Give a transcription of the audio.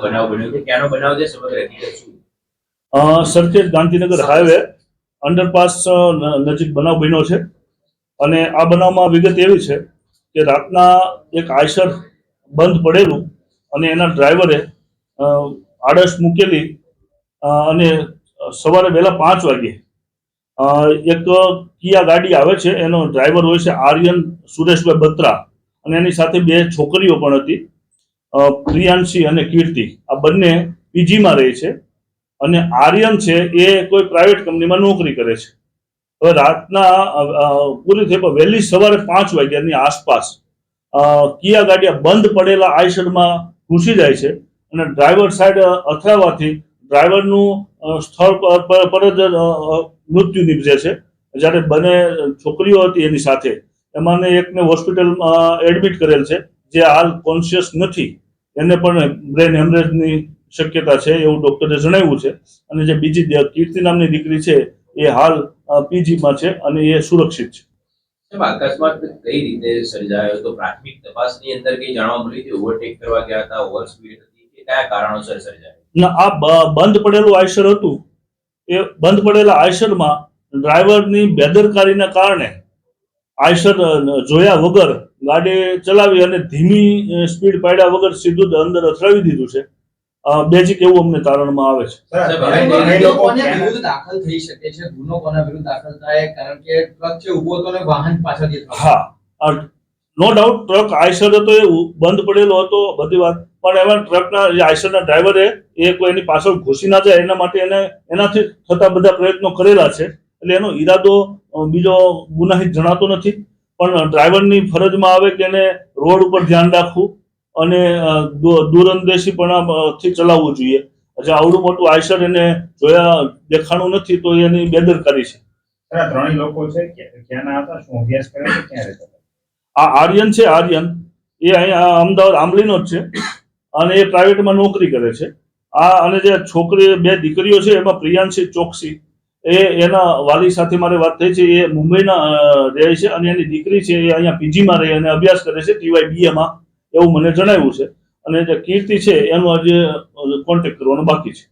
બનાવ અ, Gandhinagar highway underpass નજીક બનાવ બન્યો છે. અને આ બનાવમાં વિગત એવી છે કે રાતના એક આયસર બંધ પડેલું અને એના ડ્રાઈવરે આડસ મૂકેલી અને સવારે વહેલા પાંચ વાગે એક કિયા ગાડી આવે છે. એનો ડ્રાઈવર હોય છે આર્યન સુરેશભાઈ બત્રા અને એની સાથે બે છોકરીઓ પણ હતી. પ્રિયાંશી અને કીર્તિ, આ બંને પીજીમાં રહે છે અને આર્યન છે એ કોઈ પ્રાઇવેટ કંપનીમાં નોકરી કરે છે. હવે રાતના પૂરી થઈ પણ વહેલી સવારે પાંચ વાગ્યાની આસપાસ કિયા ગાડિયા બંધ પડેલા આઈશરમાં ઘૂસી જાય છે અને ડ્રાઈવર સાઈડ અથડાવાથી ડ્રાઈવરનું સ્થળ પર જ મૃત્યુ નીપજે છે. જ્યારે બંને છોકરીઓ હતી એની સાથે, એમાંને એકને હોસ્પિટલમાં એડમિટ કરેલ છે. જે હાલ કોન્શિયસ નથી એને પણ બ્રેન હેમરેજની શક્યતા છે એવું ડોક્ટરે જણાવ્યું છે. અને જે બીજી કીર્તિ નામની દીકરી છે એ હાલ પીજીમાં છે અને એ સુરક્ષિત છે. અકસ્માત કઈ રીતે સર્જાયો? તો પ્રાથમિક તપાસની અંદર કઈ જાણવા મળ્યું કે ઓવરટેક કરવા ગયા હતા ઓવર સ્પીડ હતી કે કયા કારણોસર સર્જાયો? ના આ બંધ પડેલું આયસર હતું. એ બંધ પડેલા આયસરમાં ડ્રાઈવરની બેદરકારીના કારણે આયસર જોયા વગર ગાડી ચલાવી અને ધીમી સ્પીડ પાડ્યા વગર સીધું જ અંદર અથડાવી દીધું છે. બેઝિક એવું અમને તારણમાં આવે છે. સાહેબ, અને હવે એ લોકો લોકોને વિરુદ્ધ દાખલ થઈ શકે છે ગુનો કોના વિરુદ્ધ દાખલ થાય કારણ કે ટ્રક છે ઊભો હતો ને વાહન પાછળથી હા નો ડાઉટ ટ્રક આયસર હતો એ બંધ પડેલો હતો બધી વાત. પણ એમાં ટ્રકના જે આયસરના ડ્રાઈવરે એ કોઈ એની પાછળ ઘૂસી ના જાય એના માટે એને એનાથી થતા બધા પ્રયત્નો કરેલા છે. એટલે એનો ઈરાદો બીજો ગુનાહિત જણાતો નથી. પણ ડ્રાઈવરની ફરજમાં આવે કે એને રોડ ઉપર ધ્યાન રાખવું અને દૂરંદેશીપણાથી ચલાવવું જોઈએ. જે આવડું મોટું આયસર એને જોયા દેખાણું નથી તો એની બેદરકારી છે. ત્રણેય લોકો છે ક્યાંના હતા શું અભ્યાસ કરે છે ક્યાં રહેતા આ આર્યન છે આર્યન. એ અહીંયા અમદાવાદ આંબલીનો જ છે. અને એ પ્રાઇવેટમાં નોકરી કરે છે. આ અને જે છોકરી બે દીકરીઓ છે એમાં પ્રિયાંશી ચોકસી. એ એના વાલી સાથે મારે વાત થઈ છે, એ મુંબઈના રહે છે અને એની દીકરી છે, એ અહીંયા પીજીમાં રહી અને અભ્યાસ કરે છે ટીવાય બીએમાં એવું મને જણાવ્યું છે. અને જે કીર્તિ છે, એનો આજે કોન્ટેક્ટ કરવાનો બાકી છે.